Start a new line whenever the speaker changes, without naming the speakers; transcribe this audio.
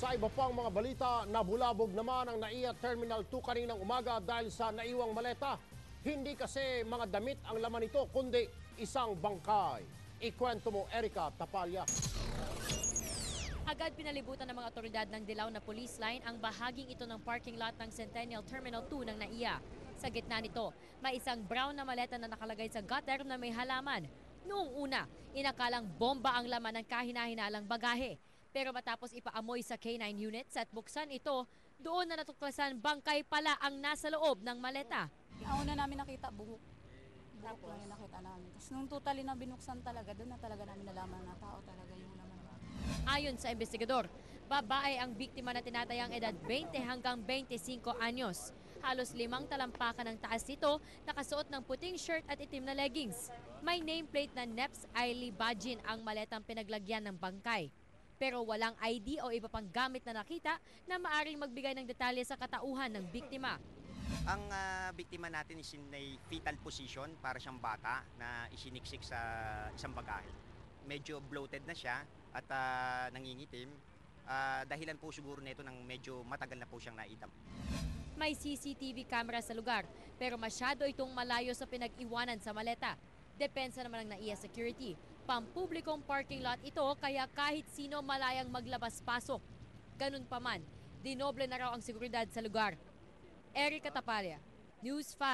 Sa iba pang mga balita, nabulabog naman ang NAIA Terminal 2 kaninang umaga dahil sa naiwang maleta. Hindi kasi mga damit ang laman nito, kundi isang bangkay. Ikwento mo, Erica Tapalya.
Agad pinalibutan ng mga otoridad ng dilaw na police line ang bahaging ito ng parking lot ng Centennial Terminal 2 ng NAIA. Sa gitna nito, may isang brown na maleta na nakalagay sa gutter na may halaman. Noong una, inakalang bomba ang laman ng kahinahinalang bagahe. Pero matapos ipaamoy sa K9 units at buksan ito, doon na natuklasan bangkay pala ang nasa loob ng maleta.
Ang una namin nakita, buhok. Buhok lang yung nakita namin. Tapos nung totally na binuksan talaga, doon na talaga namin nalaman na tao talaga yung laman.
Ayon sa investigador, babae ang biktima na tinatayang edad 20 hanggang 25 anyos. Halos limang talampakan ng taas nito, nakasuot ng puting shirt at itim na leggings. May nameplate na NEPS Ailey Bajin ang maletang pinaglagyan ng bangkay. Pero walang ID o iba pang gamit na nakita na maaring magbigay ng detalye sa katauhan ng biktima.
Ang ah, biktima natin is in a fetal position, para siyang bata na isiniksik sa isang bagahe. Medyo bloated na siya at ah, nangingitim. Ah, dahilan po siguro nito ng medyo matagal na po siyang naitam.
May CCTV camera sa lugar pero masyado itong malayo sa pinag-iwanan sa maleta. Depensa naman ng NAIA Security. Pampublikong parking lot ito kaya kahit sino malayang maglabas-pasok. Ganun pa man, dinoble na raw ang seguridad sa lugar. Erica Tapalya, News 5.